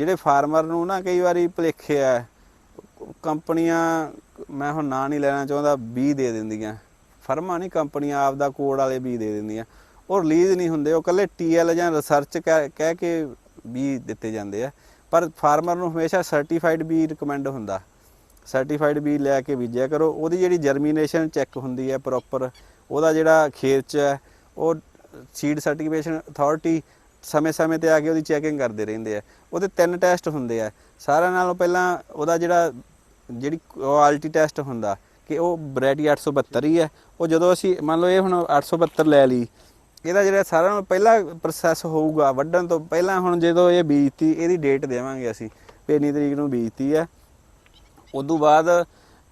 ਜਿਹੜੇ ਫਾਰਮਰ ਨੂੰ ਨਾ ਕਈ ਵਾਰੀ ਭੁਲੇਖੇ ਆ, ਕੰਪਨੀਆਂ, ਮੈਂ ਹੁਣ ਨਾਂ ਨਹੀਂ ਲੈਣਾ ਚਾਹੁੰਦਾ, ਬੀ ਦੇ ਦਿੰਦੀਆਂ। ਫਰਮਾਂ ਨਹੀਂ, ਕੰਪਨੀਆਂ ਆਪ ਦਾ ਕੋਡ ਵਾਲੇ ਬੀ ਦੇ ਦਿੰਦੀਆਂ। ਉਹ ਰਿਲੀਜ਼ ਨਹੀਂ ਹੁੰਦੇ, ਉਹ ਕੱਲੇ ਟੀਐਲ ਜਾਂ ਰਿਸਰਚ ਕਹਿ ਕੇ ਬੀ ਦਿੱਤੇ ਜਾਂਦੇ ਆ। ਪਰ ਫਾਰਮਰ ਨੂੰ ਹਮੇਸ਼ਾ ਸਰਟੀਫਾਈਡ ਬੀ ਰეკਮੈਂਡ ਹੁੰਦਾ। ਸਰਟੀਫਾਈਡ ਬੀ ਲੈ ਕੇ ਬੀਜਿਆ ਕਰੋ। ਉਹਦੀ ਜਿਹੜੀ ਜਰਮੀਨੇਸ਼ਨ ਚੈੱਕ ਹੁੰਦੀ ਹੈ ਪ੍ਰੋਪਰ ਉਹਦਾ ਜਿਹੜਾ ਖੇਰਚ ਹੈ, ਉਹ ਸੀਡ ਸਰਟੀਫਿਕੇਸ਼ਨ ਅਥਾਰਟੀ ਸਮੇਂ-ਸਮੇਂ ਤੇ ਆ ਕੇ ਉਹਦੀ ਚੈਕਿੰਗ ਕਰਦੇ ਰਹਿੰਦੇ ਆ। ਉਹਦੇ ਤਿੰਨ ਟੈਸਟ ਹੁੰਦੇ ਆ। ਸਾਰਿਆਂ ਨਾਲੋਂ ਪਹਿਲਾਂ ਉਹਦਾ ਜਿਹੜਾ, ਜਿਹੜੀ ਕੁਆਲਿਟੀ ਟੈਸਟ ਹੁੰਦਾ ਕਿ ਉਹ ਵੈਰਾਈਟੀ 872 ਹੀ ਹੈ ਉਹ ਜਦੋਂ ਅਸੀਂ, ਮੰਨ ਲਓ ਇਹ ਹੁਣ 872 ਲੈ ਲਈ, ਇਹਦਾ ਜਿਹੜਾ ਸਾਰਿਆਂ ਨਾਲੋਂ ਪਹਿਲਾ ਪ੍ਰੋਸੈਸ ਹੋਊਗਾ ਵੱਢਣ ਤੋਂ ਪਹਿਲਾਂ ਹੁਣ ਜਦੋਂ ਇਹ ਬੀਜਤੀ, ਇਹਦੀ ਡੇਟ ਦੇਵਾਂਗੇ ਅਸੀਂ, ਵੀ ਇੰਨੀ ਤਰੀਕ ਨੂੰ ਬੀਜਤੀ ਹੈ ਉਦੋਂ ਬਾਅਦ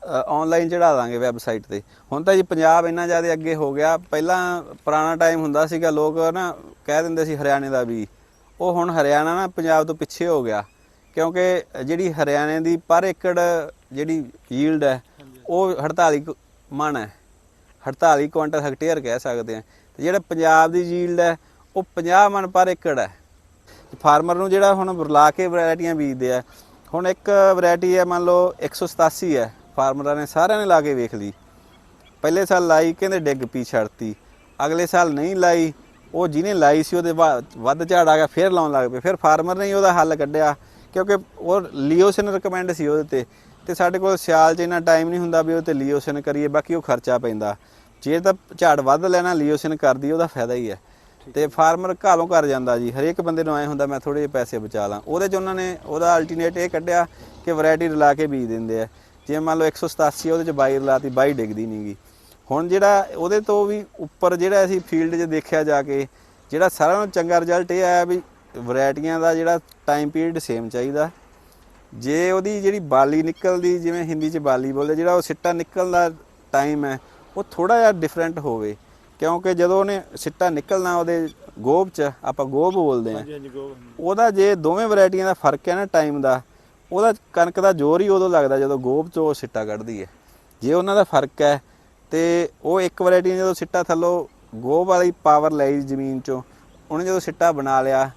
ਆਨਲਾਈਨ ਚੜਾ ਦਾਂਗੇ ਵੈਬਸਾਈਟ ਤੇ। ਹੁਣ ਤਾਂ ਜੀ ਪੰਜਾਬ ਇੰਨਾ ਜ਼ਿਆਦਾ ਅੱਗੇ ਹੋ ਗਿਆ। ਪਹਿਲਾਂ ਪੁਰਾਣਾ ਟਾਈਮ ਹੁੰਦਾ ਸੀਗਾ, ਲੋਕ ਨਾ ਕਹਿ ਦਿੰਦੇ ਸੀ ਹਰਿਆਣੇ ਦਾ ਵੀ। ਉਹ ਹੁਣ ਹਰਿਆਣਾ ਨਾ ਪੰਜਾਬ ਤੋਂ ਪਿੱਛੇ ਹੋ ਗਿਆ। ਕਿਉਂਕਿ ਜਿਹੜੀ ਹਰਿਆਣੇ ਦੀ ਪਰ ਏਕੜ ਜਿਹੜੀ ਯੀਲਡ ਹੈ, ਉਹ 48 ਕੁ ਮਣ ਹੈ। 48 ਕੁਇੰਟਲ ਹੈਕਟੇਅਰ ਕਹਿ ਸਕਦੇ ਆ ਤੇ ਜਿਹੜਾ ਪੰਜਾਬ ਦੀ ਯੀਲਡ ਹੈ, ਉਹ 50 ਮਣ ਪਰ ਏਕੜ ਹੈ। ਫਾਰਮਰ ਨੂੰ ਜਿਹੜਾ ਹੁਣ ਬੁਲਾ ਕੇ ਵੈਰਾਈਟੀਆਂ ਬੀਜਦੇ ਆ। ਹੁਣ ਇੱਕ ਵੈਰਾਈਟੀ ਹੈ, ਮੰਨ ਲਓ 187 ਹੈ। ਫਾਰਮਰਾਂ ਨੇ ਸਾਰਿਆਂ ਨੇ ਲਾ ਕੇ ਵੇਖ ਲਈ। ਪਹਿਲੇ ਸਾਲ ਲਾਈ ਕਹਿੰਦੇ ਡਿੱਗ ਪੀ ਛੱਡਤੀ ਅਗਲੇ ਸਾਲ ਨਹੀਂ ਲਾਈ ਉਹ ਜਿਹਨੇ ਲਾਈ ਸੀ ਉਹਦੇ ਬਾਅਦ ਵੱਧ ਝਾੜ ਆ ਗਿਆ ਫਿਰ ਲਾਉਣ ਲੱਗ ਪਏ। ਫਿਰ ਫਾਰਮਰ ਨੇ ਹੀ ਉਹਦਾ ਹੱਲ ਕੱਢਿਆ ਕਿਉਂਕਿ ਉਹ ਲੀਓਸਿਨ ਰეკਮੈਂਡ ਸੀ ਉਹਦੇ ਤੇ। ਤੇ ਸਾਡੇ ਕੋਲ ਸਿਆਲ 'ਚ ਇੰਨਾ ਟਾਈਮ ਨਹੀਂ ਹੁੰਦਾ ਵੀ ਉਹ ਤੇ ਲੀਓਸਿਨ ਕਰੀਏ ਬਾਕੀ ਉਹ ਖਰਚਾ ਪੈਂਦਾ। ਜੇ ਤਾਂ ਝਾੜ ਵੱਧ ਲੈਣਾ ਲੀਓਸਿਨ ਕਰਦੀ ਉਹਦਾ ਫਾਇਦਾ ਹੀ ਹੈ। ਤੇ ਫਾਰਮਰ ਘਾਲੋਂ ਕਰ ਜਾਂਦਾ ਜੀ। ਹਰੇਕ ਬੰਦੇ ਨੂੰ ਐ ਹੁੰਦਾ ਮੈਂ ਥੋੜੇ ਜਿਹੇ ਪੈਸੇ ਬਚਾ ਲਾਂ। ਉਹਦੇ 'ਚ ਉਹਨਾਂ ਨੇ ਉਹਦਾ ਅਲਟਰਨੇਟ ਇਹ ਕੱਢਿਆ ਕਿ ਵੈਰਾਈਟੀ ਰਲਾ ਕੇ ਬੀਜ ਦਿੰਦੇ ਆ। ਜੇ ਮੰਨ ਲਓ 187 ਉਹਦੇ 'ਚ 22 ਰਲਾਤੀ 22 ਡਿੱਗਦੀ ਨਹੀਂਗੀ ਹੁਣ ਜਿਹੜਾ ਉਹਦੇ ਤੋਂ ਵੀ ਉੱਪਰ ਜਿਹੜਾ ਅਸੀਂ ਫੀਲਡ 'ਚ ਦੇਖਿਆ ਜਾ ਕੇ ਜਿਹੜਾ ਸਾਰਿਆਂ ਨਾਲੋਂ ਚੰਗਾ ਰਿਜ਼ਲਟ ਇਹ ਆਇਆ ਵੀ ਵੈਰਾਈਟੀਆਂ ਦਾ ਜਿਹੜਾ ਟਾਈਮ ਪੀਰੀਅਡ ਸੇਮ ਚਾਹੀਦਾ। ਜੇ ਉਹਦੀ ਜਿਹੜੀ ਬਾਲੀ ਨਿਕਲਦੀ ਜਿਵੇਂ ਹਿੰਦੀ 'ਚ ਬਾਲੀ ਬੋਲਦੇ ਜਿਹੜਾ ਉਹ ਸਿੱਟਾ ਨਿਕਲਣ ਦਾ ਟਾਈਮ ਹੈ ਉਹ ਥੋੜਾ ਜਿਹਾ ਡਿਫਰੈਂਟ ਹੋਵੇ। ਕਿਉਂਕਿ ਜਦੋਂ ਉਹਨੇ ਸਿੱਟਾ ਨਿਕਲਣਾ ਉਹਦੇ ਗੋਬ 'ਚ ਆਪਾਂ ਗੋਬ ਬੋਲਦੇ ਆ ਹਾਂਜੀ ਹਾਂਜੀ ਗੋ ਉਹਦਾ ਜੇ ਦੋਵੇਂ ਵੈਰਾਈਟੀਆਂ ਦਾ ਫ਼ਰਕ ਹੈ ਨਾ ਟਾਈਮ ਦਾ ਉਹਦਾ ਕਣਕ ਦਾ ਜ਼ੋਰ ਹੀ ਉਦੋਂ ਲੱਗਦਾ ਜਦੋਂ ਗੋਭ 'ਚੋਂ ਸਿੱਟਾ ਕੱਢਦੀ ਹੈ ਜੇ ਉਹਨਾਂ ਦਾ ਫ਼ਰਕ ਹੈ, ਤੇ ਉਹ ਇੱਕ ਵੈਰਾਈਟੀ ਜਦੋਂ ਸਿੱਟਾ ਥੱਲੋਂ ਗੋਭ ਵਾਲੀ ਪਾਵਰ ਲਈ ਜ਼ਮੀਨ 'ਚੋਂ, ਉਹਨੇ ਜਦੋਂ ਸਿੱਟਾ ਬਣਾ ਲਿਆ,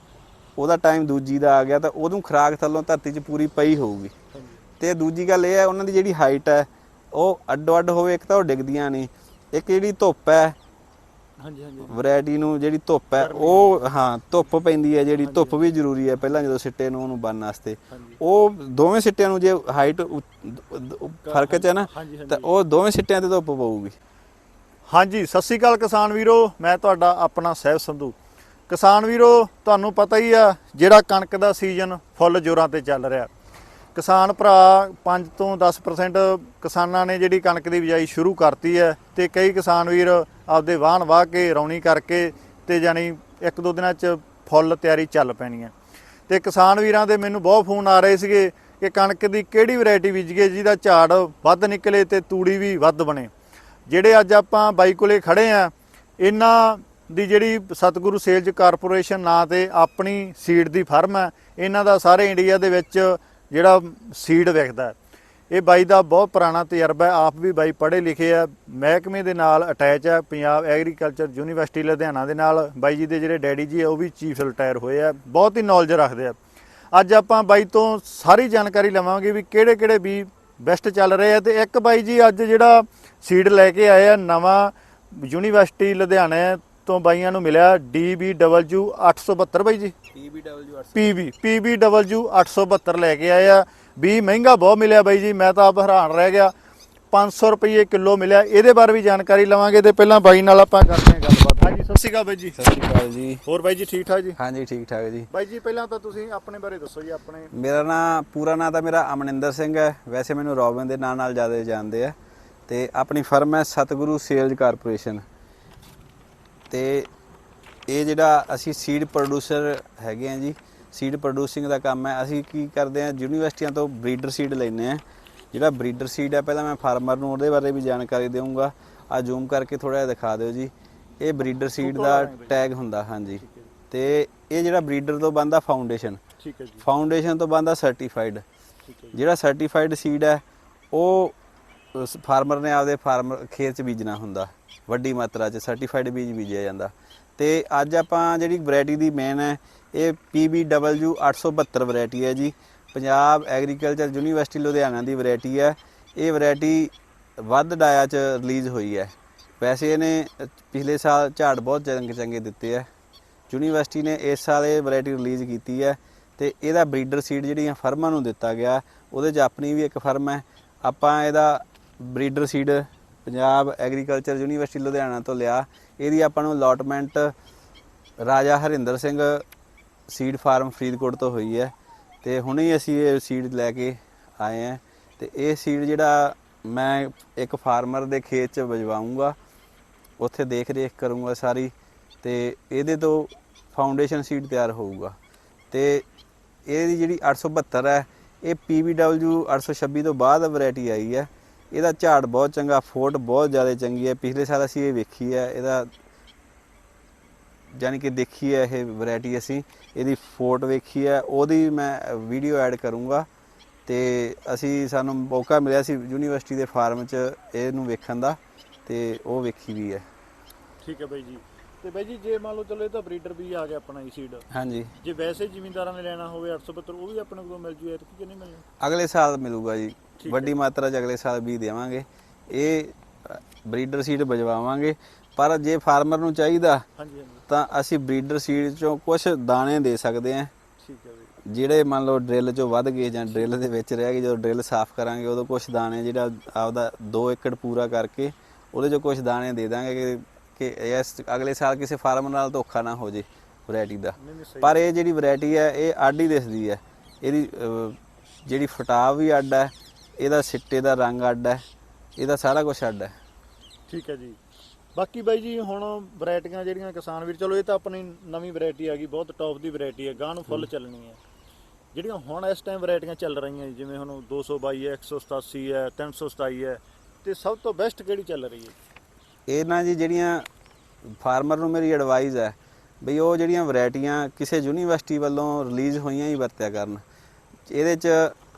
ਉਹਦਾ ਟਾਈਮ ਦੂਜੀ ਦਾ ਆ ਗਿਆ, ਤਾਂ ਉਹਨੂੰ ਖਰਾਕ ਥੱਲੋਂ ਧਰਤੀ 'ਚ ਪੂਰੀ ਪਈ ਹੋਊਗੀ। ਹਾਂਜੀ ਤੇ ਦੂਜੀ ਗੱਲ ਇਹ ਹੈ, ਉਹਨਾਂ ਦੀ ਜਿਹੜੀ ਹਾਈਟ ਹੈ, ਉਹ ਅੱਡੋ ਅੱਡ ਹੋਵੇ, ਇੱਕ ਤਾਂ ਉਹ ਡਿੱਗਦੀਆਂ ਨਹੀਂ, ਇੱਕ ਜਿਹੜੀ ਧੁੱਪ ਹੈ ਹਾਂਜੀ ਹਾਂਜੀ। ਵੈਰਾਈਟੀ ਨੂੰ ਜਿਹੜੀ ਧੁੱਪ ਹੈ ਉਹ ਹਾਂ ਧੁੱਪ ਪੈਂਦੀ ਹੈ ਜਿਹੜੀ ਧੁੱਪ ਵੀ ਜ਼ਰੂਰੀ ਹੈ ਪਹਿਲਾਂ ਜਦੋਂ ਸਿੱਟੇ ਨੂੰ ਉਹਨੂੰ ਬੰਨ੍ਹਨ ਵਾਸਤੇ। ਉਹ ਦੋਵੇਂ ਸਿੱਟਿਆਂ ਨੂੰ ਜੇ ਹਾਈਟ ਫ਼ਰਕ ਚ ਹੈ ਨਾ ਤਾਂ ਉਹ ਦੋਵੇਂ ਸਿੱਟਿਆਂ ਤੇ ਧੁੱਪ ਪਊਗੀ। ਹਾਂਜੀ ਸਤਿ ਸ਼੍ਰੀ ਅਕਾਲ ਕਿਸਾਨ ਵੀਰੋ ਮੈਂ ਤੁਹਾਡਾ ਆਪਣਾ ਸਹਿਬ ਸੰਧੂ। ਕਿਸਾਨ ਵੀਰੋ ਤੁਹਾਨੂੰ ਪਤਾ ਹੀ ਆ ਜਿਹੜਾ ਕਣਕ ਦਾ ਸੀਜ਼ਨ ਫੁੱਲ ਜੋਰਾਂ ਤੇ ਚੱਲ ਰਿਹਾ। ਕਿਸਾਨ ਭਰਾ 5 ਤੋਂ 10% ਕਿਸਾਨਾਂ ਨੇ ਜਿਹੜੀ ਕਣਕ ਦੀ ਬਿਜਾਈ ਸ਼ੁਰੂ ਕਰਤੀ ਹੈ ਤੇ ਕਈ ਕਿਸਾਨ ਵੀਰ ਆਪਦੇ ਵਾਹਨ ਵਾਹ ਕੇ ਰੌਣੀ ਕਰਕੇ ਤੇ ਜਾਨੀ ਇੱਕ ਦੋ ਦਿਨਾਂ 'ਚ ਫੁੱਲ ਤਿਆਰੀ ਚੱਲ ਪੈਣੀ ਹੈ ਤੇ ਕਿਸਾਨ ਵੀਰਾਂ ਦੇ ਮੈਨੂੰ ਬਹੁਤ ਫੋਨ ਆ ਰਹੇ ਸੀਗੇ ਕਿ ਕਣਕ ਦੀ ਕਿਹੜੀ ਵੈਰਾਈਟੀ ਬੀਜੀਏ ਜਿਹਦਾ ਝਾੜ ਵੱਧ ਨਿਕਲੇ ਤੇ ਤੂੜੀ ਵੀ ਵੱਧ ਬਣੇ। ਜਿਹੜੇ ਅੱਜ ਆਪਾਂ ਬਾਈ ਕੋਲੇ ਖੜੇ ਆ, ਇਹਨਾਂ ਦੀ ਜਿਹੜੀ ਸਤਿਗੁਰੂ ਸੇਲਜ ਕਾਰਪੋਰੇਸ਼ਨ ਨਾਂ ਤੇ ਆਪਣੀ ਸੀਡ ਦੀ ਫਰਮ ਹੈ, ਇਹਨਾਂ ਦਾ ਸਾਰੇ ਇੰਡੀਆ ਦੇ ਵਿੱਚ ਜਿਹੜਾ ਸੀਡ ਵਿਕਦਾ ਇਹ ਬਾਈ ਦਾ ਬਹੁਤ ਪੁਰਾਣਾ ਤਜਰਬਾ ਹੈ। ਆਪ ਵੀ ਬਾਈ ਪੜ੍ਹੇ ਲਿਖੇ ਆ। ਮਹਿਕਮੇ ਦੇ ਨਾਲ ਅਟੈਚ ਹੈ ਪੰਜਾਬ ਐਗਰੀਕਲਚਰ ਯੂਨੀਵਰਸਿਟੀ ਲੁਧਿਆਣਾ ਦੇ ਨਾਲ ਬਾਈ ਜੀ ਦੇ ਜਿਹੜੇ ਡੈਡੀ ਜੀ ਆ, ਉਹ ਵੀ ਚੀਫ ਰਿਟਾਇਰ ਹੋਏ ਆ। ਬਹੁਤ ਹੀ ਨੌਲੇਜ ਰੱਖਦੇ ਆ। ਅੱਜ ਆਪਾਂ ਬਾਈ ਤੋਂ ਸਾਰੀ ਜਾਣਕਾਰੀ ਲਵਾਂਗੇ ਵੀ ਕਿਹੜੇ ਕਿਹੜੇ ਵੀ ਬੈਸਟ ਚੱਲ ਰਹੇ ਆ ਤੇ ਇੱਕ ਬਾਈ ਜੀ ਅੱਜ ਜਿਹੜਾ ਸੀਡ ਲੈ ਕੇ ਆਏ ਆ, ਨਵਾਂ ਯੂਨੀਵਰਸਿਟੀ ਲੁਧਿਆਣਾ ਤੋਂ ਬਾਈਆਂ ਨੂੰ ਮਿਲਿਆ DBW 872 ਬਾਈ ਜੀ। TBW PB PBW 872 ਲੈ ਕੇ ਆਏ ਆ। ਵੀ ਮਹਿੰਗਾ ਬਹੁਤ ਮਿਲਿਆ ਬਾਈ ਜੀ ਮੈਂ ਤਾਂ ਆਪ ਹੈਰਾਨ ਰਹਿ ਗਿਆ। 500 ਰੁਪਏ ਕਿਲੋ ਮਿਲਿਆ ਇਹਦੇ ਬਾਰੇ ਵੀ ਜਾਣਕਾਰੀ ਲਵਾਂਗੇ ਤੇ ਪਹਿਲਾਂ ਬਾਈ ਨਾਲ ਆਪਾਂ ਕਰਦੇ ਹਾਂ ਗੱਲਬਾਤ। ਹਾਂਜੀ ਸਤਿ ਸ਼੍ਰੀ ਅਕਾਲ ਬਾਈ ਜੀ। ਸਤਿ ਸ਼੍ਰੀ ਅਕਾਲ ਜੀ। ਹੋਰ ਬਾਈ ਜੀ ਠੀਕ ਠਾਕ ਜੀ? ਹਾਂਜੀ ਠੀਕ ਠਾਕ ਜੀ। ਬਾਈ ਜੀ ਪਹਿਲਾਂ ਤਾਂ ਤੁਸੀਂ ਆਪਣੇ ਬਾਰੇ ਦੱਸੋ ਜੀ ਆਪਣੇ। ਮੇਰਾ ਨਾਮ ਪੂਰਾ ਨਾਮ ਤਾਂ ਮੇਰਾ ਅਮਨਿੰਦਰ ਸਿੰਘ ਹੈ। ਵੈਸੇ ਮੈਨੂੰ ਰੋਬਿਨ ਦੇ ਨਾਂ ਨਾਲ ਜ਼ਿਆਦਾ ਜਾਣਦੇ ਆ। ਤੇ ਆਪਣੀ ਫਰਮ ਹੈ ਸਤਿਗੁਰੂ ਸੇਲਜ਼ ਕਾਰਪੋਰੇਸ਼ਨ। ਤੇ ਇਹ ਜਿਹੜਾ ਅਸੀਂ ਸੀਡ ਪ੍ਰੋਡਿਊਸਰ ਹੈਗੇ ਆ ਜੀ ਸੀਡ ਪ੍ਰੋਡਿਊਸਿੰਗ ਦਾ ਕੰਮ ਹੈ। ਅਸੀਂ ਕੀ ਕਰਦੇ ਆ ਯੂਨੀਵਰਸਿਟੀਆਂ ਤੋਂ ਬਰੀਡਰ ਸੀਡ ਲੈਂਦੇ ਆ। ਜਿਹੜਾ ਬਰੀਡਰ ਸੀਡ ਹੈ ਪਹਿਲਾਂ ਮੈਂ ਫਾਰਮਰ ਨੂੰ ਉਹਦੇ ਬਾਰੇ ਵੀ ਜਾਣਕਾਰੀ ਦੇਵਾਂਗਾ ਆ ਜ਼ੂਮ ਕਰਕੇ ਥੋੜਾ ਜਿਹਾ ਦਿਖਾ ਦਿਓ ਜੀ। ਇਹ ਬਰੀਡਰ ਸੀਡ ਦਾ ਟੈਗ ਹੁੰਦਾ ਹਾਂਜੀ। ਤੇ ਇਹ ਜਿਹੜਾ ਬਰੀਡਰ ਤੋਂ ਬੰਦਾ ਫਾਊਂਡੇਸ਼ਨ ਠੀਕ ਹੈ ਜੀ। ਫਾਊਂਡੇਸ਼ਨ ਤੋਂ ਬੰਦਾ ਸਰਟੀਫਾਈਡ ਠੀਕ ਹੈ ਜਿਹੜਾ ਸਰਟੀਫਾਈਡ ਸੀਡ ਹੈ ਉਹ ਫਾਰਮਰ ਨੇ ਆਪਦੇ ਫਾਰਮਰ ਖੇਤ 'ਚ ਬੀਜਣਾ ਹੁੰਦਾ। ਵੱਡੀ ਮਾਤਰਾ 'ਚ ਸਰਟੀਫਾਈਡ ਬੀਜ ਬੀਜਿਆ ਜਾਂਦਾ। ਤੇ ਅੱਜ ਆਪਾਂ ਜਿਹੜੀ ਵੈਰਾਈਟੀ ਦੀ ਮੇਨ ਹੈ, ਇਹ PBW 872 ਵੈਰਾਈਟੀ ਹੈ ਜੀ। ਪੰਜਾਬ ਐਗਰੀਕਲਚਰ ਯੂਨੀਵਰਸਿਟੀ ਲੁਧਿਆਣਾ ਦੀ ਵੈਰਾਈਟੀ ਹੈ। ਇਹ ਵੈਰਾਈਟੀ ਵੱਧ ਡਾਇਆ ਚ ਰਿਲੀਜ਼ ਹੋਈ ਹੈ। ਵੈਸੇ ਇਹਨੇ ਪਿਛਲੇ ਸਾਲ ਝਾੜ ਬਹੁਤ ਚੰਗੇ ਚੰਗੇ ਦਿੱਤੇ ਹੈ। ਯੂਨੀਵਰਸਿਟੀ ਨੇ ਇਸ ਸਾਲ ਇਹ ਵੈਰਾਈਟੀ ਰਿਲੀਜ਼ ਕੀਤੀ ਹੈ ਤੇ ਇਹਦਾ ਬਰੀਡਰ ਸੀਡ ਜਿਹੜੀਆਂ ਫਰਮਾਂ ਨੂੰ ਦਿੱਤਾ ਗਿਆ, ਉਹਦੇ 'ਚ ਆਪਣੀ ਵੀ ਇੱਕ ਫਰਮ ਹੈ। ਆਪਾਂ ਇਹਦਾ breeder seed Punjab agriculture university Ludhiana ਤੋਂ ਲਿਆ। ਇਹਦੀ ਆਪਾਂ ਨੂੰ allotment Raja Harinder Singh seed farm Faridkot ਤੋਂ ਹੋਈ ਹੈ। ਤੇ ਹੁਣੇ ਹੀ ਅਸੀਂ ਇਹ ਸੀਡ ਲੈ ਕੇ ਆਏ ਹਾਂ। ਤੇ ਇਹ ਸੀਡ ਜਿਹੜਾ ਮੈਂ ਇੱਕ ਫਾਰਮਰ ਦੇ ਖੇਤ 'ਚ ਵਜਵਾਉਂਗਾ ਉੱਥੇ ਦੇਖ ਰੇਖ ਕਰੂੰਗਾ ਸਾਰੀ ਤੇ ਇਹਦੇ ਤੋਂ ਫਾਊਂਡੇਸ਼ਨ ਸੀਡ ਤਿਆਰ ਹੋਊਗਾ। ਤੇ ਇਹਦੀ ਜਿਹੜੀ 872 ਹੈ, ਇਹ PBW 826 ਤੋਂ ਬਾਅਦ ਵੈਰਾਈਟੀ ਆਈ ਹੈ। ਇਹਦਾ ਝਾੜ ਬਹੁਤ ਚੰਗਾ, ਫੋਟ ਬਹੁਤ ਜ਼ਿਆਦਾ ਚੰਗੀ ਹੈ। ਪਿਛਲੇ ਸਾਲ ਅਸੀਂ ਇਹ ਵੇਖੀ ਹੈ, ਇਹਦਾ ਯਾਨੀ ਕਿ ਦੇਖੀ ਹੈ ਇਹ ਵੈਰਾਈਟੀ ਅਸੀਂ, ਇਹਦੀ ਫੋਟ ਵੇਖੀ ਹੈ, ਉਹਦੀ ਮੈਂ ਵੀਡੀਓ ਐਡ ਕਰੂੰਗਾ ਤੇ ਅਸੀਂ, ਸਾਨੂੰ ਮੌਕਾ ਮਿਲਿਆ ਸੀ ਯੂਨੀਵਰਸਿਟੀ ਦੇ ਫਾਰਮ 'ਚ ਇਹਨੂੰ ਵੇਖਣ ਦਾ ਤੇ ਉਹ ਵੇਖੀ ਵੀ ਹੈ। ਠੀਕ ਹੈ ਬਾਈ ਜੀ। ਤੇ ਬਾਈ ਜੀ ਜੇ ਮੰਨ ਲਓ ਚਲੋ ਇਹ ਤਾਂ ਬਰੀਡਰ ਵੀ ਆ ਗਿਆ ਆਪਣਾ ਇਹ ਸੀਡ ਹਾਂਜੀ। ਜੇ ਵੈਸੇ ਜ਼ਿਮੀਂਦਾਰਾਂ ਨੇ ਲੈਣਾ ਹੋਵੇ 872 ਉਹ ਵੀ ਆਪਣੇ ਕੋਲ ਮਿਲ ਜੂ ਐਤ ਕਿ ਨਹੀਂ ਮਿਲਣਾ ਅਗਲੇ ਸਾਲ ਮਿਲੂਗਾ ਜੀ। ਹੈ। ਵੱਡੀ ਮਾਤਰਾ 'ਚ ਅਗਲੇ ਸਾਲ ਵੀ ਦੇਵਾਂਗੇ। ਇਹ ਬਰੀਡਰ ਸੀਡ ਭਜਵਾਵਾਂਗੇ ਪਰ ਜੇ ਫਾਰਮਰ ਨੂੰ ਚਾਹੀਦਾ ਹਾਂਜੀ ਹਾਂਜੀ। ਤਾਂ ਅਸੀਂ ਬਰੀਡਰ ਸੀਡ 'ਚੋਂ ਕੁਝ ਦਾਣੇ ਦੇ ਸਕਦੇ ਹਾਂ। ਠੀਕ ਹੈ ਜਿਹੜੇ ਮੰਨ ਲਓ ਡਰਿਲ 'ਚੋਂ ਵੱਧ ਗਏ ਜਾਂ ਡਰਿਲ ਦੇ ਵਿੱਚ ਰਹਿ ਗਏ ਜਦੋਂ ਡਰਿਲ ਸਾਫ਼ ਕਰਾਂਗੇ ਉਦੋਂ ਕੁਝ ਦਾਣੇ ਜਿਹੜਾ ਆਪਦਾ 2 ਏਕੜ ਪੂਰਾ ਕਰਕੇ ਉਹਦੇ 'ਚੋਂ ਕੁਝ ਦਾਣੇ ਦੇ ਦਾਂਗੇ ਕਿ ਕਿ ਇਸ ਅਗਲੇ ਸਾਲ ਕਿਸੇ ਫਾਰਮ ਨਾਲ ਧੋਖਾ ਨਾ ਹੋ ਜੇ ਵੈਰਾਈਟੀ ਦਾ। ਪਰ ਇਹ ਜਿਹੜੀ ਵੈਰਾਈਟੀ ਹੈ ਇਹ ਹੀ ਦਿਸਦੀ ਹੈ। ਇਹਦੀ ਜਿਹੜੀ ਫਟਾਵ ਵੀ ਅੱਡ ਹੈ ਇਹਦਾ ਸਿੱਟੇ ਦਾ ਰੰਗ ਅੱਡ ਹੈ ਇਹਦਾ ਸਾਰਾ ਕੁਝ ਅੱਡ ਹੈ। ਠੀਕ ਹੈ ਜੀ। ਬਾਕੀ ਬਾਈ ਜੀ ਹੁਣ ਵੈਰਾਈਟੀਆਂ ਜਿਹੜੀਆਂ ਕਿਸਾਨ ਵੀਰ ਚਲੋ ਇਹ ਤਾਂ ਆਪਣੀ ਨਵੀਂ ਵੈਰਾਈਟੀ ਆ ਗਈ ਬਹੁਤ ਟੌਪ ਦੀ ਵੈਰਾਈਟੀ ਹੈ ਗਾਂ ਨੂੰ ਫੁੱਲ ਚੱਲਣੀ ਹੈ। ਜਿਹੜੀਆਂ ਹੁਣ ਇਸ ਟਾਈਮ ਵੈਰਾਈਟੀਆਂ ਚੱਲ ਰਹੀਆਂ ਜਿਵੇਂ ਹੁਣ 222 ਹੈ 187 ਹੈ 327 ਹੈ ਤੇ ਸਭ ਤੋਂ ਬੈਸਟ ਕਿਹੜੀ ਚੱਲ ਰਹੀ ਹੈ? ਇਹ ਨਾ ਜੀ ਜਿਹੜੀਆਂ ਫਾਰਮਰ ਨੂੰ ਮੇਰੀ ਐਡਵਾਈਸ ਹੈ ਬਈ ਉਹ ਜਿਹੜੀਆਂ ਵੈਰਾਈਟੀਆਂ ਕਿਸੇ ਯੂਨੀਵਰਸਿਟੀ ਵੱਲੋਂ ਰਿਲੀਜ਼ ਹੋਈਆਂ ਹੀ ਵਰਤਿਆ ਕਰਨ। ਇਹਦੇ 'ਚ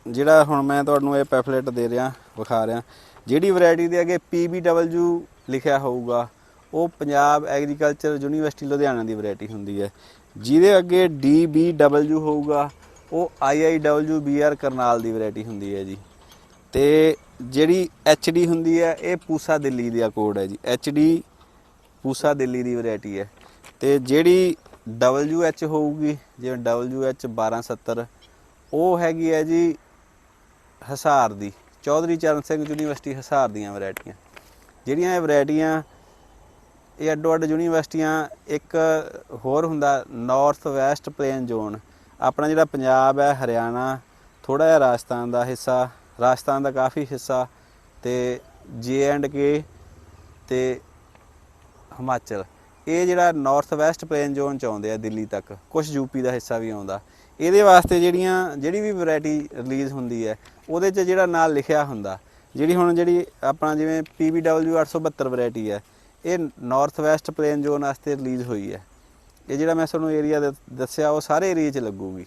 ਜਿਹੜਾ ਹੁਣ ਮੈਂ ਤੁਹਾਨੂੰ ਇਹ ਪੈਫਲੇਟ ਦੇ ਰਿਹਾ, ਵਿਖਾ ਰਿਹਾ, ਜਿਹੜੀ ਵੈਰਾਈਟੀ ਦੇ ਅੱਗੇ PBW ਲਿਖਿਆ ਹੋਊਗਾ, ਉਹ ਪੰਜਾਬ ਐਗਰੀਕਲਚਰ ਯੂਨੀਵਰਸਿਟੀ ਲੁਧਿਆਣਾ ਦੀ ਵੈਰਾਈਟੀ ਹੁੰਦੀ ਹੈ। ਜਿਹਦੇ ਅੱਗੇ DBW ਹੋਊਗਾ, ਉਹ IIWBR ਕਰਨਾਲ ਦੀ ਵੈਰਾਈਟੀ ਹੁੰਦੀ ਹੈ ਜੀ। ਤੇ ਜਿਹੜੀ HD ਹੁੰਦੀ ਹੈ, ਇਹ ਪੂਸਾ ਦਿੱਲੀ ਦਾ ਕੋਡ ਹੈ ਜੀ। HD ਪੂਸਾ ਦਿੱਲੀ ਦੀ ਵੈਰਾਈਟੀ ਹੈ। ਤੇ ਜਿਹੜੀ WH ਹੋਊਗੀ, ਜਿਵੇਂ WH 1270 ਉਹ ਹੈਗੀ ਹੈ ਜੀ ਹਸਾਰ ਦੀ। ਚੌਧਰੀ ਚਰਨ ਸਿੰਘ ਯੂਨੀਵਰਸਿਟੀ ਹਸਾਰ ਦੀਆਂ ਵੈਰਾਈਟੀਆਂ। ਜਿਹੜੀਆਂ ਇਹ ਵੈਰਾਈਟੀਆਂ, ਇਹ ਅੱਡੋ ਅੱਡ ਯੂਨੀਵਰਸਿਟੀਆਂ, ਇੱਕ ਹੋਰ ਹੁੰਦਾ ਨਾਰਥ ਵੈਸਟ ਪਲੇਨ ਜ਼ੋਨ ਆਪਣਾ ਜਿਹੜਾ ਪੰਜਾਬ ਹੈ, ਹਰਿਆਣਾ ਥੋੜਾ ਜਿਹਾ ਰਾਜਸਥਾਨ ਦਾ ਹਿੱਸਾ ਰਾਜਸਥਾਨ ਦਾ ਕਾਫੀ ਹਿੱਸਾ ਤੇ ਜੇ ਐਂਡ ਕੇ ਤੇ ਹਿਮਾਚਲ। ਇਹ ਜਿਹੜਾ ਨਾਰਥ ਵੈਸਟ ਪਲੇਨ ਜ਼ੋਨ ਚ ਆਉਂਦੇ ਆ ਦਿੱਲੀ ਤੱਕ ਕੁਝ ਯੂਪੀ ਦਾ ਹਿੱਸਾ ਵੀ ਆਉਂਦਾ। ਇਹਦੇ ਵਾਸਤੇ ਜਿਹੜੀਆਂ, ਜਿਹੜੀ ਵੀ ਵੈਰਾਈਟੀ ਰਿਲੀਜ਼ ਹੁੰਦੀ ਹੈ, ਉਹਦੇ 'ਚ ਜਿਹੜਾ ਨਾਲ ਲਿਖਿਆ ਹੁੰਦਾ, ਜਿਹੜੀ ਹੁਣ ਜਿਹੜੀ ਆਪਣਾ ਜਿਵੇਂ PBW 872 ਵੈਰਾਈਟੀ ਹੈ, ਇਹ ਨਾਰਥ ਵੈਸਟ ਪਲੇਨ ਜ਼ੋਨ ਵਾਸਤੇ ਰਿਲੀਜ਼ ਹੋਈ ਹੈ। ਇਹ ਜਿਹੜਾ ਮੈਂ ਤੁਹਾਨੂੰ ਏਰੀਆ ਦੱਸਿਆ, ਉਹ ਸਾਰੇ ਏਰੀਆ 'ਚ ਲੱਗੂਗੀ।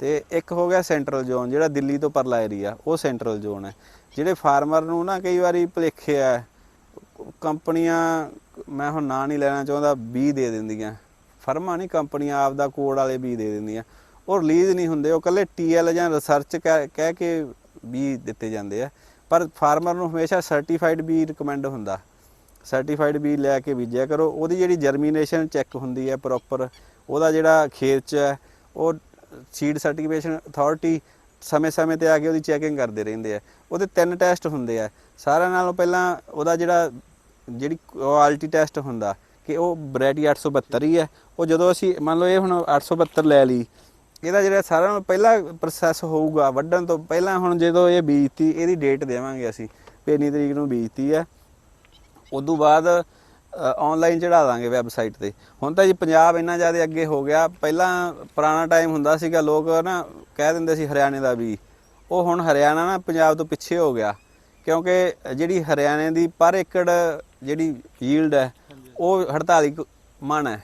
ਤੇ ਇੱਕ ਹੋ ਗਿਆ ਸੈਂਟਰਲ ਜ਼ੋਨ, ਜਿਹੜਾ ਦਿੱਲੀ ਤੋਂ ਪਰਲਾ ਏਰੀਆ ਉਹ ਸੈਂਟਰਲ ਜ਼ੋਨ ਹੈ। ਜਿਹੜੇ ਫਾਰਮਰ ਨੂੰ ਨਾ ਕਈ ਵਾਰੀ ਭੁਲੇਖੇ ਆ, ਕੰਪਨੀਆਂ, ਮੈਂ ਹੁਣ ਨਾਂ ਨਹੀਂ ਲੈਣਾ ਚਾਹੁੰਦਾ ਬੀ ਦੇ ਦਿੰਦੀਆਂ। ਫਰਮਾਂ ਨਹੀਂ, ਕੰਪਨੀਆਂ ਆਪ ਦਾ ਕੋਡ ਵਾਲੇ ਬੀ ਦੇ ਦਿੰਦੀਆਂ। ਉਹ ਰਿਲੀਜ਼ ਨਹੀਂ ਹੁੰਦੇ, ਉਹ ਕੱਲੇ ਟੀਐਲ ਜਾਂ ਰਿਸਰਚ ਕਹਿ ਕੇ ਬੀ ਦਿੱਤੇ ਜਾਂਦੇ ਆ। ਪਰ ਫਾਰਮਰ ਨੂੰ ਹਮੇਸ਼ਾ ਸਰਟੀਫਾਈਡ ਬੀ ਰਿਕਮੈਂਡ ਹੁੰਦਾ। ਸਰਟੀਫਾਈਡ ਬੀ ਲੈ ਕੇ ਬੀਜਿਆ ਕਰੋ। ਉਹਦੀ ਜਿਹੜੀ ਜਰਮੀਨੇਸ਼ਨ ਚੈੱਕ ਹੁੰਦੀ ਹੈ ਪ੍ਰੋਪਰ ਉਹਦਾ ਜਿਹੜਾ ਖੇਤ 'ਚ ਹੈ, ਉਹ ਸੀਡ ਸਰਟੀਫਿਕੇਸ਼ਨ ਅਥਾਰਟੀ ਸਮੇਂ-ਸਮੇਂ ਤੇ ਆ ਕੇ ਉਹਦੀ ਚੈਕਿੰਗ ਕਰਦੇ ਰਹਿੰਦੇ ਆ। ਉਹਦੇ ਤਿੰਨ ਟੈਸਟ ਹੁੰਦੇ ਆ। ਸਾਰਿਆਂ ਨਾਲੋਂ ਪਹਿਲਾਂ ਉਹਦਾ ਜਿਹੜਾ, ਜਿਹੜੀ ਕੁਆਲਿਟੀ ਟੈਸਟ ਹੁੰਦਾ ਕਿ ਉਹ ਵੈਰਾਈਟੀ 872 ਹੀ ਹੈ ਉਹ ਜਦੋਂ ਅਸੀਂ, ਮੰਨ ਲਓ ਇਹ ਹੁਣ 872 ਲੈ ਲਈ, ਇਹਦਾ ਜਿਹੜਾ ਸਾਰਿਆਂ ਨਾਲੋਂ ਪਹਿਲਾ ਪ੍ਰੋਸੈਸ ਹੋਊਗਾ, ਵੱਢਣ ਤੋਂ ਪਹਿਲਾਂ ਹੁਣ ਜਦੋਂ ਇਹ ਬੀਜਤੀ, ਇਹਦੀ ਡੇਟ ਦੇਵਾਂਗੇ ਅਸੀਂ, ਵੀ ਇੰਨੀ ਤਰੀਕ ਨੂੰ ਬੀਜਤੀ ਹੈ ਉਦੋਂ ਬਾਅਦ ਆਨਲਾਈਨ ਚੜਾ ਦਾਂਗੇ ਵੈਬਸਾਈਟ ਤੇ। ਹੁਣ ਤਾਂ ਜੀ ਪੰਜਾਬ ਇੰਨਾ ਜ਼ਿਆਦਾ ਅੱਗੇ ਹੋ ਗਿਆ। ਪਹਿਲਾਂ ਪੁਰਾਣਾ ਟਾਈਮ ਹੁੰਦਾ ਸੀਗਾ ਲੋਕ ਨਾ ਕਹਿ ਦਿੰਦੇ ਸੀ ਹਰਿਆਣੇ ਦਾ ਵੀ। ਉਹ ਹੁਣ ਹਰਿਆਣਾ ਨਾ ਪੰਜਾਬ ਤੋਂ ਪਿੱਛੇ ਹੋ ਗਿਆ। ਕਿਉਂਕਿ ਜਿਹੜੀ ਹਰਿਆਣੇ ਦੀ ਪਰ ਏਕੜ ਜਿਹੜੀ ਯੀਲਡ ਹੈ ਉਹ 48 ਕੁ ਮਣ ਹੈ।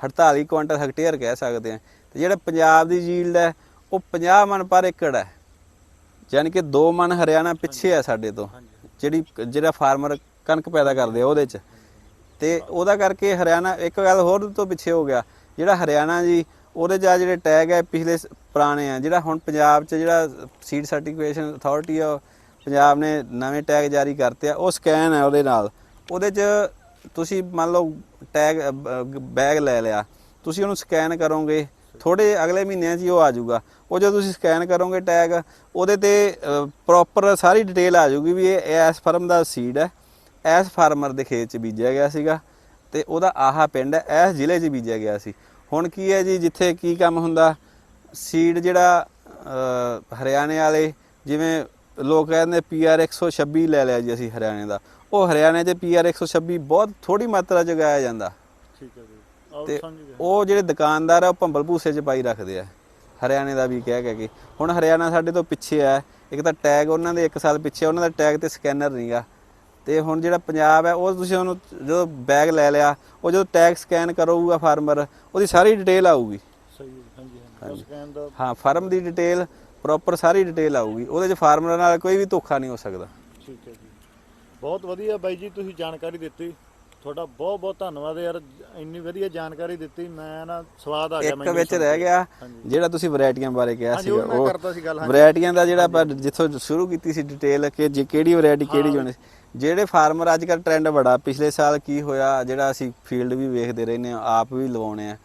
48 ਕੁਇੰਟਲ ਹੈਕਟੇਅਰ ਕਹਿ ਸਕਦੇ ਆ ਤੇ ਜਿਹੜਾ ਪੰਜਾਬ ਦੀ ਯੀਲਡ ਹੈ ਉਹ 50 ਮਣ ਪਰ ਏਕੜ ਹੈ। ਯਾਨੀ ਕਿ 2 ਮਣ ਹਰਿਆਣਾ ਪਿੱਛੇ ਹੈ ਸਾਡੇ ਤੋਂ। ਜਿਹੜੀ ਜਿਹੜਾ ਫਾਰਮਰ ਕਣਕ ਪੈਦਾ ਕਰਦੇ ਆ ਉਹਦੇ ਚ। ਤੇ ਉਹਦਾ ਕਰਕੇ ਹਰਿਆਣਾ, ਇੱਕ ਗੱਲ ਹੋਰ ਤੋਂ ਪਿੱਛੇ ਹੋ ਗਿਆ, ਜਿਹੜਾ ਹਰਿਆਣਾ ਜੀ, ਉਹਦੇ 'ਚ ਆ ਜਿਹੜੇ ਟੈਗ ਹੈ ਪਿਛਲੇ ਸ- ਪੁਰਾਣੇ ਆ, ਜਿਹੜਾ ਹੁਣ ਪੰਜਾਬ 'ਚ ਜਿਹੜਾ ਸੀਡ ਸਰਟੀਫਿਕੇਸ਼ਨ ਅਥਾਰਟੀ ਆ, ਪੰਜਾਬ ਨੇ ਨਵੇਂ ਟੈਗ ਜਾਰੀ ਕਰਤੇ ਆ, ਉਹ ਸਕੈਨ ਹੈ ਉਹਦੇ ਨਾਲ। ਉਹਦੇ 'ਚ ਤੁਸੀਂ ਮੰਨ ਲਓ ਟੈਗ ਬੈਗ ਲੈ ਲਿਆ, ਤੁਸੀਂ ਉਹਨੂੰ ਸਕੈਨ ਕਰੋਗੇ ਥੋੜੇ ਅਗਲੇ ਮਹੀਨਿਆਂ 'ਚ ਹੀ ਉਹ ਆ ਜਾਊਗਾ। ਉਹ ਜਦੋਂ ਤੁਸੀਂ ਸਕੈਨ ਕਰੋਗੇ ਟੈਗ, ਉਹਦੇ ਤੇ ਪ੍ਰੋਪਰ ਸਾਰੀ ਡਿਟੇਲ ਆ ਜਾਊਗੀ ਵੀ ਇਹ ਇਸ ਫਰਮ ਦਾ ਸੀਡ ਹੈ। ਇਸ ਫਾਰਮਰ ਦੇ ਖੇਤ 'ਚ ਬੀਜਿਆ ਗਿਆ ਸੀਗਾ ਤੇ ਉਹਦਾ ਆਹਾ ਪਿੰਡ ਹੈ ਇਸ ਜ਼ਿਲ੍ਹੇ 'ਚ ਬੀਜਿਆ ਗਿਆ ਸੀ। ਹੁਣ ਕੀ ਹੈ ਜੀ ਜਿੱਥੇ ਕੀ ਕੰਮ ਹੁੰਦਾ ਸੀਡ ਜਿਹੜਾ ਹਰਿਆਣੇ ਵਾਲੇ ਜਿਵੇਂ ਲੋਕ ਕਹਿੰਦੇ ਪੀਆਰ 126 ਲੈ ਲਿਆ ਜੀ ਅਸੀਂ ਹਰਿਆਣੇ ਦਾ। ਉਹ ਹਰਿਆਣੇ 'ਚ ਪੀਆਰ 126 ਬਹੁਤ ਥੋੜੀ ਮਾਤਰਾ 'ਚ ਉਗਾਇਆ ਜਾਂਦਾ। ਠੀਕ ਹੈ ਜੀ। ਤੇ ਉਹ ਜਿਹੜੇ ਦੁਕਾਨਦਾਰ ਆ ਉਹ ਭੰਬਲ ਭੂਸੇ 'ਚ ਪਾਈ ਰੱਖਦੇ ਆ। ਹਰਿਆਣੇ ਦਾ ਵੀ ਕਹਿ ਕਹਿ ਕੇ। ਹੁਣ ਹਰਿਆਣਾ ਸਾਡੇ ਤੋਂ ਪਿੱਛੇ ਆ। ਇੱਕ ਤਾਂ ਟੈਗ ਉਹਨਾਂ ਦੇ 1 ਸਾਲ ਪਿੱਛੇ ਉਹਨਾਂ ਦਾ ਟੈਗ ਤੇ ਸਕੈਨਰ ਨਹੀਂਗਾ ਤੇ ਹੁਣ ਜਿਹੜਾ ਪੰਜਾਬ ਹੈ ਉਹ ਤੁਸੀਂ ਉਹਨੂੰ ਜਦੋਂ ਬੈਗ ਲੈ ਲਿਆ ਉਹ ਜਦੋਂ ਟੈਗ ਸਕੈਨ ਕਰੂਗਾ ਫਾਰਮਰ ਉਹਦੀ ਸਾਰੀ ਡਿਟੇਲ ਆਊਗੀ। ਸਹੀ ਹੈ ਹਾਂਜੀ ਹਾਂਜੀ। ਸਕੈਨ ਦਾ ਹਾਂ ਫਾਰਮ ਦੀ ਡਿਟੇਲ ਪ੍ਰੋਪਰ ਸਾਰੀ ਡਿਟੇਲ ਆਊਗੀ। ਉਹਦੇ 'ਚ ਫਾਰਮਰ ਨਾਲ ਕੋਈ ਵੀ ਧੋਖਾ ਨਹੀਂ ਹੋ ਸਕਦਾ। ਠੀਕ ਹੈ ਜੀ। ਬਹੁਤ ਵਧੀਆ ਬਾਈ ਜੀ ਤੁਸੀਂ ਜਾਣਕਾਰੀ ਦਿੱਤੀ। ਤੁਹਾਡਾ ਬਹੁਤ ਬਹੁਤ ਧੰਨਵਾਦ ਯਾਰ ਇੰਨੀ ਵਧੀਆ ਜਾਣਕਾਰੀ ਦਿੱਤੀ। ਮੈਂ ਨਾ ਸਵਾਦ ਆ ਗਿਆ ਇੱਕ ਵਿੱਚ ਰਹਿ ਗਿਆ। ਜਿਹੜਾ ਤੁਸੀਂ ਵੈਰਾਈਟੀਆਂ ਬਾਰੇ ਕਿਹਾ ਉਹ ਸੀ ਹਾਂਜੀ। ਵੈਰਾਈਟੀਆਂ ਦਾ ਜਿਹੜਾ ਆਪਾਂ ਜਿੱਥੋਂ ਸ਼ੁਰੂ ਕੀਤੀ ਸੀ ਡਿਟੇਲ ਕਿ ਜੇ ਕਿਹੜੀ ਵੈਰਾਈਟੀ ਕਿਹੜੀ ਜੋਨੇ ਜਿਹੜੇ ਫਾਰਮਰ ਅੱਜ ਕੱਲ ਟ੍ਰੈਂਡ ਬੜਾ, ਪਿਛਲੇ ਸਾਲ ਕੀ ਹੋਇਆ, ਜਿਹੜਾ ਅਸੀਂ ਫੀਲਡ ਵੀ ਵੇਖਦੇ ਰਹਿੰਦੇ ਆ ਆਪ ਵੀ ਲਵਾਉਣੇ ਆ।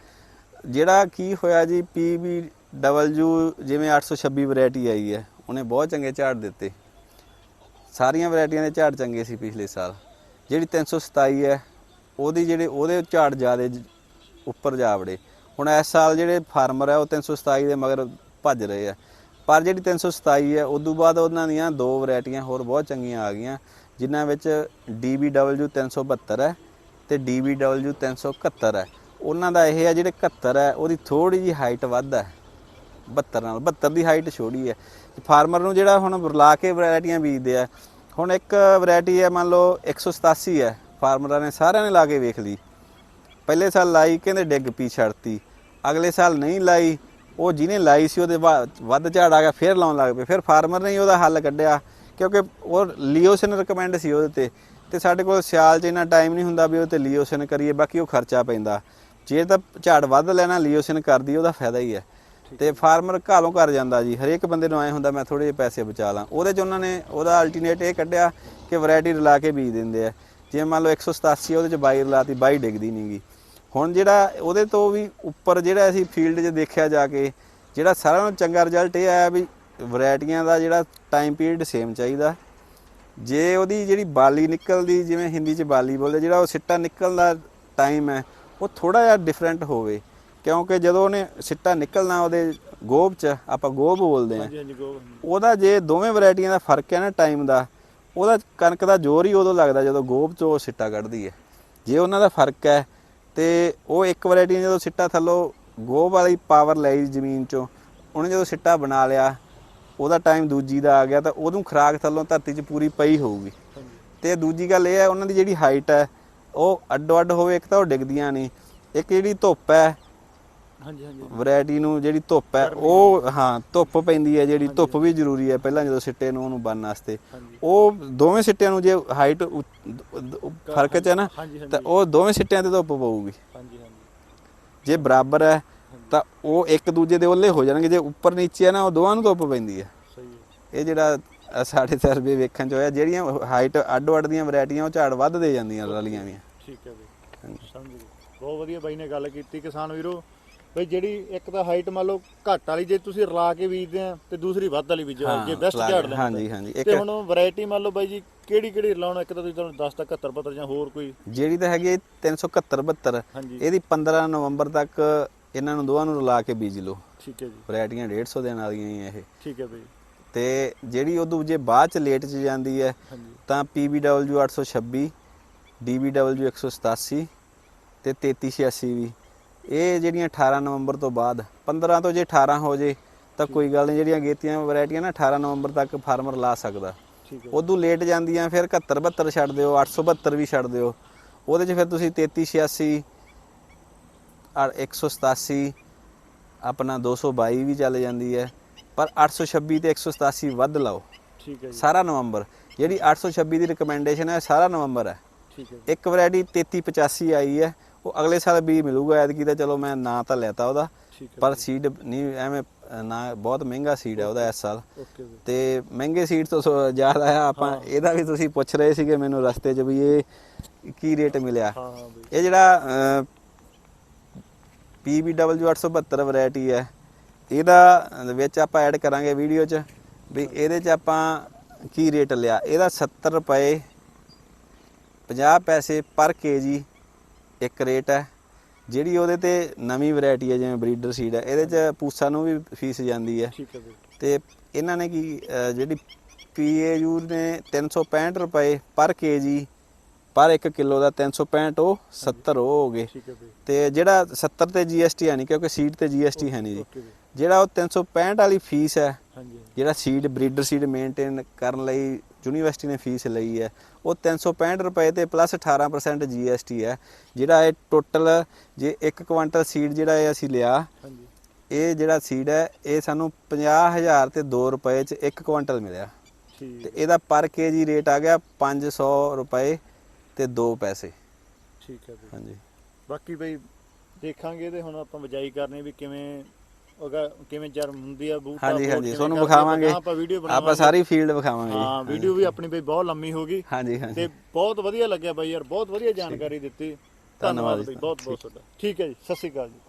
ਜਿਹੜਾ ਕੀ ਹੋਇਆ ਜੀ PBW ਜਿਵੇਂ 826 ਵੈਰਾਈਟੀ ਆਈ ਹੈ, ਉਹਨੇ ਬਹੁਤ ਚੰਗੇ ਝਾੜ ਦਿੱਤੇ। ਸਾਰੀਆਂ ਵੈਰਾਈਟੀਆਂ ਦੇ ਝਾੜ ਚੰਗੇ ਸੀ ਪਿਛਲੇ ਸਾਲ। ਜਿਹੜੀ 327 ਹੈ, ਉਹਦੀ ਜਿਹੜੇ, ਉਹਦੇ ਝਾੜ ਜ਼ਿਆਦੇ ਉੱਪਰ ਜਾ ਵੜੇ। ਹੁਣ ਇਸ ਸਾਲ ਜਿਹੜੇ ਫਾਰਮਰ ਆ ਉਹ 327 ਦੇ ਮਗਰ ਭੱਜ ਰਹੇ ਆ। ਪਰ ਜਿਹੜੀ 327 ਹੈ, ਉਦੋਂ ਬਾਅਦ ਉਹਨਾਂ ਦੀਆਂ ਦੋ ਵੈਰਾਈਟੀਆਂ ਹੋਰ ਬਹੁਤ ਚੰਗੀਆਂ ਆ ਗਈਆਂ, ਜਿਨ੍ਹਾਂ ਵਿੱਚ DBW 372 ਹੈ ਤੇ DBW 371 ਹੈ। ਉਹਨਾਂ ਦਾ ਇਹ ਹੈ ਜਿਹੜੇ 71 ਹੈ, ਉਹਦੀ ਥੋੜੀ ਜੀ ਹਾਈਟ ਵੱਧ ਹੈ 72 ਨਾਲ 72 ਦੀ ਹਾਈਟ ਛੋੜੀ ਹੈ। ਫਾਰਮਰ ਨੂੰ ਜਿਹੜਾ ਹੁਣ ਬਰਲਾ ਕੇ ਵੈਰਾਈਟੀਆਂ ਬੀਜਦੇ ਆ, ਹੁਣ ਇੱਕ ਵੈਰਾਈਟੀ ਹੈ, ਮੰਨ ਲਓ 187 ਹੈ, ਫਾਰਮਰਾਂ ਨੇ ਸਾਰਿਆਂ ਨੇ ਲਾ ਕੇ ਵੇਖ ਲਈ। ਪਹਿਲੇ ਸਾਲ ਲਾਈ, ਕਹਿੰਦੇ ਡਿੱਗ ਪੀ ਛੱਡਤੀ ਅਗਲੇ ਸਾਲ ਨਹੀਂ ਲਾਈ ਉਹ ਜਿਹਨੇ ਲਾਈ ਸੀ ਉਹਦੇ ਵੱਧ ਝਾੜ ਆ ਗਿਆ ਫਿਰ ਲਾਉਣ ਲੱਗ ਪਏ। ਫਿਰ ਫਾਰਮਰ ਨੇ ਹੀ ਉਹਦਾ ਹੱਲ ਕੱਢਿਆ ਕਿਉਂਕਿ ਉਹ ਲੀਓਸਿਨ ਰეკਮੈਂਡ ਸੀ ਉਹਦੇ ਤੇ। ਤੇ ਸਾਡੇ ਕੋਲ ਸਿਆਲ 'ਚ ਇੰਨਾ ਟਾਈਮ ਨਹੀਂ ਹੁੰਦਾ ਵੀ ਉਹ ਤੇ ਲੀਓਸਿਨ ਕਰੀਏ ਬਾਕੀ ਉਹ ਖਰਚਾ ਪੈਂਦਾ। ਜੇ ਤਾਂ ਝਾੜ ਵੱਧ ਲੈਣਾ ਲੀਓਸਿਨ ਕਰਦੀ ਉਹਦਾ ਫਾਇਦਾ ਹੀ ਹੈ। ਤੇ ਫਾਰਮਰ ਘਾਲੋਂ ਕਰ ਜਾਂਦਾ ਜੀ ਹਰੇਕ ਬੰਦੇ ਨੂੰ ਐ ਹੁੰਦਾ ਮੈਂ ਥੋੜੇ ਜਿਹੇ ਪੈਸੇ ਬਚਾ ਲਾਂ। ਉਹਦੇ 'ਚ ਉਹਨਾਂ ਨੇ ਉਹਦਾ ਅਲਟਰਨੇਟ ਇਹ ਕੱਢਿਆ ਕਿ ਵੈਰਾਈਟੀ ਰਲਾ ਕੇ ਬੀਜ ਦਿੰਦੇ ਆ। ਜੇ ਮੰਨ ਲਓ 187 ਉਹਦੇ 'ਚ 22 ਰਲਾਤੀ 22 ਡਿੱਗਦੀ ਨਹੀਂਗੀ ਹੁਣ ਜਿਹੜਾ ਉਹਦੇ ਤੋਂ ਵੀ ਉੱਪਰ ਜਿਹੜਾ ਅਸੀਂ ਫੀਲਡ 'ਚ ਦੇਖਿਆ ਜਾ ਕੇ ਜਿਹੜਾ ਸਾਰਿਆਂ ਨਾਲੋਂ ਚੰਗਾ ਰਿਜ਼ਲਟ ਇਹ ਆਇਆ ਵੀ ਵੈਰਾਈਟੀਆਂ ਦਾ ਜਿਹੜਾ ਟਾਈਮ ਪੀਰੀਅਡ ਸੇਮ ਚਾਹੀਦਾ। ਜੇ ਉਹਦੀ ਜਿਹੜੀ ਬਾਲੀ ਨਿਕਲਦੀ ਜਿਵੇਂ ਹਿੰਦੀ 'ਚ ਬਾਲੀ ਬੋਲਦੇ ਜਿਹੜਾ ਉਹ ਸਿੱਟਾ ਨਿਕਲਣ ਦਾ ਟਾਈਮ ਹੈ ਉਹ ਥੋੜਾ ਜਿਹਾ ਡਿਫਰੈਂਟ ਹੋਵੇ। ਕਿਉਂਕਿ ਜਦੋਂ ਉਹਨੇ ਸਿੱਟਾ ਨਿਕਲਣਾ ਉਹਦੇ ਗੋਬ 'ਚ ਆਪਾਂ ਗੋਬ ਬੋਲਦੇ ਆ ਉਹਦਾ ਜੇ ਦੋਵੇਂ ਵੈਰਾਈਟੀਆਂ ਦਾ ਫ਼ਰਕ ਹੈ ਨਾ ਟਾਈਮ ਦਾ ਉਹਦਾ ਕਣਕ ਦਾ ਜ਼ੋਰ ਹੀ ਉਦੋਂ ਲੱਗਦਾ ਜਦੋਂ ਗੋਬ 'ਚੋਂ ਸਿੱਟਾ ਕੱਢਦੀ ਹੈ। ਜੇ ਉਹਨਾਂ ਦਾ ਫ਼ਰਕ ਹੈ ਤੇ ਉਹ ਇੱਕ ਵੈਰਾਈਟੀ ਨੇ ਜਦੋਂ ਸਿੱਟਾ ਥੱਲੋਂ ਗੋਬ ਵਾਲੀ ਪਾਵਰ ਲਈ ਜ਼ਮੀਨ 'ਚੋਂ, ਉਹਨੇ ਜਦੋਂ ਸਿੱਟਾ ਬਣਾ ਲਿਆ, ਉਹਦਾ ਟਾਈਮ ਦੂਜੀ ਦਾ ਆ ਗਿਆ ਤਾਂ ਉਹਨੂੰ ਖਰਾਕ ਥੱਲੋਂ ਧਰਤੀ 'ਚ ਪੂਰੀ ਪਈ ਹੋਊਗੀ। ਹਾਂਜੀ ਤੇ ਦੂਜੀ ਗੱਲ ਇਹ ਹੈ, ਉਹਨਾਂ ਦੀ ਜਿਹੜੀ ਹਾਈਟ ਹੈ, ਉਹ ਅੱਡੋ ਅੱਡ ਹੋਵੇ, ਇੱਕ ਤਾਂ ਉਹ ਡਿੱਗਦੀਆਂ ਨਹੀਂ, ਇੱਕ ਜਿਹੜੀ ਧੁੱਪ ਹੈ ਹਾਂਜੀ ਹਾਂਜੀ ਵੈਰਾਈਟੀ ਨੂੰ ਜਿਹੜੀ ਧੁੱਪ ਹੈ ਉਹ ਹਾਂ ਧੁੱਪ ਪੈਂਦੀ ਹੈ ਜਿਹੜੀ ਧੁੱਪ ਵੀ ਜ਼ਰੂਰੀ ਹੈ ਪਹਿਲਾਂ ਜਦੋਂ ਸਿੱਟੇ ਨੂੰ ਉਹਨੂੰ ਬੰਨ੍ਹਨ ਵਾਸਤੇ। ਉਹ ਦੋਵੇਂ ਸਿੱਟਿਆਂ ਨੂੰ ਜੇ ਹਾਈਟ ਫ਼ਰਕ ਚ ਹੈ ਨਾ ਤਾਂ ਉਹ ਦੋਵੇਂ ਸਿੱਟਿਆਂ ਤੇ ਧੁੱਪ ਪਊਗੀ। ਹਾਂਜੀ ਹਾਂਜੀ। ਜੇ ਬਰਾਬਰ ਹੈ ਤਾਂ ਉਹ ਇੱਕ ਦੂਜੇ ਦੇ ਉੱਲੇ ਹੋ ਜਾਣਗੇ ਜੇ ਉੱਪਰ ਨੀਚੇ ਹੈ ਨਾ ਉਹ ਦੋਵਾਂ ਨੂੰ ਧੁੱਪ ਪੈਂਦੀ ਹੈ। ਸਹੀ ਹੈ ਇਹ ਜਿਹੜਾ ਅ, ਸਾਡੇ ਸਰਵੇ ਵੇਖਣ ਚ ਹੋਇਆ ਜਿਹੜੀਆਂ ਹਾਈਟ ਅੱਡੋ ਅੱਡ ਦੀਆਂ ਵੈਰਾਈਟੀਆਂ ਉਹ ਝਾੜ ਵੱਧ ਦੇ ਜਾਂਦੀਆਂ ਰਲੀਆਂ ਵੀ ਠੀਕ ਹੈ ਬਈ ਸਮਝ ਗਏ। ਬਹੁਤ ਵਧੀਆ ਬਾਈ ਨੇ ਗੱਲ ਕੀਤੀ। ਕਿਸਾਨ ਵੀਰੋ ਬਈ ਜਿਹੜੀ ਇੱਕ ਤਾਂ ਹਾਈਟ ਮੰਨ ਲਓ ਘੱਟ ਵਾਲੀ ਜੇ ਤੁਸੀਂ ਰਲਾ ਕੇ ਬੀਜਦੇ ਆ ਤੇ ਦੂਸਰੀ ਵੱਧ ਵਾਲੀ ਬੀਜੋ ਜੇ ਬੈਸਟ ਝਾੜ ਲੈਣਾ ਹਾਂਜੀ, ਹਾਂਜੀ, ਤੇ ਹੁਣ ਵੈਰਾਈਟੀ ਮੰਨ ਲਓ ਬਾਈ ਜੀ ਕਿਹੜੀ ਕਿਹੜੀ ਰਲਾਉਣਾ ਇੱਕ ਤਾਂ ਤੁਸੀਂ ਤੁਹਾਨੂੰ 10 ਤੱਕ 71 72 ਜਾਂ ਹੋਰ ਕੋਈ? ਜਿਹੜੀ ਤਾਂ ਹੈਗੀ ਹੈ 371 72 ਹਾਂਜੀ। ਇਹਦੀ 15 ਨਵੰਬਰ ਤੱਕ ਇਹਨਾਂ ਨੂੰ ਦੋਵਾਂ ਨੂੰ ਰਲਾ ਕੇ ਬੀਜ ਲਓ। ਠੀਕ ਹੈ ਜੀ। ਵੈਰਾਈਟੀਆਂ 150 ਦੇਣ ਵਾਲੀਆਂ ਹੀ ਇਹ। ਠੀਕ ਹੈ ਬਈ। ਤੇ ਜਿਹੜੀ ਉਦੋਂ ਜੇ ਬਾਅਦ ਚ ਲੇਟ ਚ ਜਾਂਦੀ ਹੈ ਤਾਂ PBW 826 DBW 187 ਤੇ 3386 ਵੀ। ਇਹ ਜਿਹੜੀਆਂ 18 ਨਵੰਬਰ ਤੋਂ ਬਾਅਦ 15 ਤੋਂ ਜੇ 18 ਹੋ ਜੇ ਤਾਂ ਕੋਈ ਗੱਲ ਨਹੀਂ ਜਿਹੜੀਆਂ ਗੇਤੀਆਂ ਵੈਰਾਈਟੀਆਂ ਨਾ 18 ਨਵੰਬਰ ਤੱਕ ਫਾਰਮਰ ਲਾ ਸਕਦਾ। ਉਦੋਂ ਲੇਟ ਜਾਂਦੀਆਂ ਫਿਰ 71 72 ਛੱਡ ਦਿਓ 872 ਵੀ ਛੱਡ ਦਿਓ। ਉਹਦੇ 'ਚ ਫਿਰ ਤੁਸੀਂ 3386 ਔਰ 187 ਆਪਣਾ 222 ਵੀ ਚੱਲ ਜਾਂਦੀ ਹੈ। ਪਰ 826 ਤੇ 187 ਵੱਧ ਲਾਓ। ਠੀਕ ਹੈ ਜੀ। ਸਾਰਾ ਨਵੰਬਰ। ਜਿਹੜੀ 826 ਦੀ ਰეკਮੈਂਡੇਸ਼ਨ ਹੈ ਸਾਰਾ ਨਵੰਬਰ ਹੈ। ਠੀਕ ਹੈ ਇੱਕ ਵੈਰਾਈਟੀ 3385 ਆਈ ਹੈ। ਉਹ ਅਗਲੇ ਸਾਲ ਵੀ ਮਿਲੂਗਾ ਐਤਕੀ ਤਾਂ ਚਲੋ ਮੈਂ ਨਾਂ ਤਾਂ ਲੈਤਾ ਉਹਦਾ ਪਰ ਸੀਡ ਨਹੀਂ ਐਵੇਂ ਨਾ ਬਹੁਤ ਮਹਿੰਗਾ ਸੀਡ ਹੈ ਉਹਦਾ ਇਸ ਸਾਲ। ਤੇ ਮਹਿੰਗੇ ਸੀਡ ਤੋਂ ਜ਼ਿਆਦਾ ਆ ਆਪਾਂ ਇਹਦਾ ਵੀ ਤੁਸੀਂ ਪੁੱਛ ਰਹੇ ਸੀਗੇ ਮੈਨੂੰ ਰਸਤੇ 'ਚ ਵੀ ਇਹ ਕੀ ਰੇਟ ਮਿਲਿਆ। ਇਹ ਜਿਹੜਾ PBW 872 ਵੈਰਾਈਟੀ ਹੈ ਇਹਦਾ ਵਿੱਚ ਆਪਾਂ ਐਡ ਕਰਾਂਗੇ ਵੀਡੀਓ 'ਚ ਵੀ ਇਹਦੇ 'ਚ ਆਪਾਂ ਕੀ ਰੇਟ ਲਿਆ? ਇਹਦਾ 70 ਰੁਪਏ 50 ਪੈਸੇ ਪਰ ਕੇਜੀ ਇੱਕ ਰੇਟ ਹੈ ਜਿਹੜੀ ਉਹਦੇ ਤੇ ਨਵੀਂ ਵੈਰਾਈਟੀ ਹੈ ਜਿਵੇਂ ਬਰੀਡਰ ਸੀਡ ਹੈ ਇਹਦੇ 'ਚ ਪੂਸਾ ਨੂੰ ਵੀ ਫੀਸ ਜਾਂਦੀ ਹੈ। ਠੀਕ ਹੈ ਬਈ ਤੇ ਇਹਨਾਂ ਨੇ ਕੀ ਅਹ ਜਿਹੜੀ ਪੀਏਯੂ ਨੇ 365 ਰੁਪਏ ਪਰ ਕੇਜੀ ਪਰ 1 ਕਿਲੋ ਦਾ 365 ਉਹ 70 ਉਹ ਹੋ ਗਏ। ਠੀਕ ਹੈ ਬਈ ਤੇ ਜਿਹੜਾ 70 ਤੇ GST ਹੈ ਨਹੀਂ ਕਿਉਂਕਿ ਸੀਡ ਤੇ GST ਹੈ ਨਹੀਂ ਜੀ। ਓਕੇ ਜਿਹੜਾ ਉਹ 365 ਵਾਲੀ ਫੀਸ ਹੈ ਹਾਂਜੀ। ਜਿਹੜਾ ਸੀਡ ਬਰੀਡਰ ਸੀਡ ਮੇਨਟੇਨ ਕਰਨ ਲਈ ਯੂਨੀਵਰਸਿਟੀ ਨੇ ਫੀਸ ਲਈ ਹੈ। ਉਹ 365 ਰੁਪਏ ਤੇ ਪਲੱਸ 18% GST ਹੈ। ਜਿਹੜਾ ਇਹ ਟੋਟਲ ਜੇ 1 ਕੁਆਂਟਲ ਸੀਡ ਜਿਹੜਾ ਇਹ ਅਸੀਂ ਲਿਆ ਇਹ ਜਿਹੜਾ ਸੀਡ ਹੈ ਇਹ ਸਾਨੂੰ 50000 ਤੇ 2 ਰੁਪਏ ਚ 1 ਕੁਆਂਟਲ ਮਿਲਿਆ। ਤੇ ਇਹਦਾ ਪਰ ਕੇਜੀ ਰੇਟ ਆ ਗਿਆ 500 ਰੁਪਏ ਤੇ 2 ਪੈਸੇ। ਠੀਕ ਹੈ ਬਈ ਹਾਂਜੀ। ਬਾਕੀ ਬਈ ਦੇਖਾਂਗੇ ਤੇ ਹੁਣ ਆਪਾਂ ਬਜਾਈ ਕਰਨੀ ਵੀ ਕਿਵੇਂ ਕਿਵੇਂ ਜਰਮ ਹੁੰਦੀ ਆ ਬੂਟਾ ਹਾਂਜੀ ਹਾਂਜੀ ਤੁਹਾਨੂੰ ਵਿਖਾਵਾਂਗੇ। ਆਪਾਂ ਵੀਡੀਓ ਆਪਾਂ ਸਾਰੀ ਫੀਲਡ ਵਿਖਾਵਾਂਗੇ। ਹਾਂ ਵੀਡੀਓ ਵੀ ਆਪਣੀ ਬਈ ਬਹੁਤ ਲੰਮੀ ਹੋ ਗਈ। ਹਾਂਜੀ ਹਾਂਜੀ। ਤੇ ਬਹੁਤ ਵਧੀਆ ਲੱਗਿਆ ਬਾਈ ਯਾਰ ਬਹੁਤ ਵਧੀਆ ਜਾਣਕਾਰੀ ਦਿੱਤੀ। ਧੰਨਵਾਦ। ਬਈ ਬਹੁਤ ਬਹੁਤ ਤੁਹਾਡਾ। ਠੀਕ ਹੈ ਜੀ ਸਤਿ ਸ਼੍ਰੀ ਅਕਾਲ ਜੀ।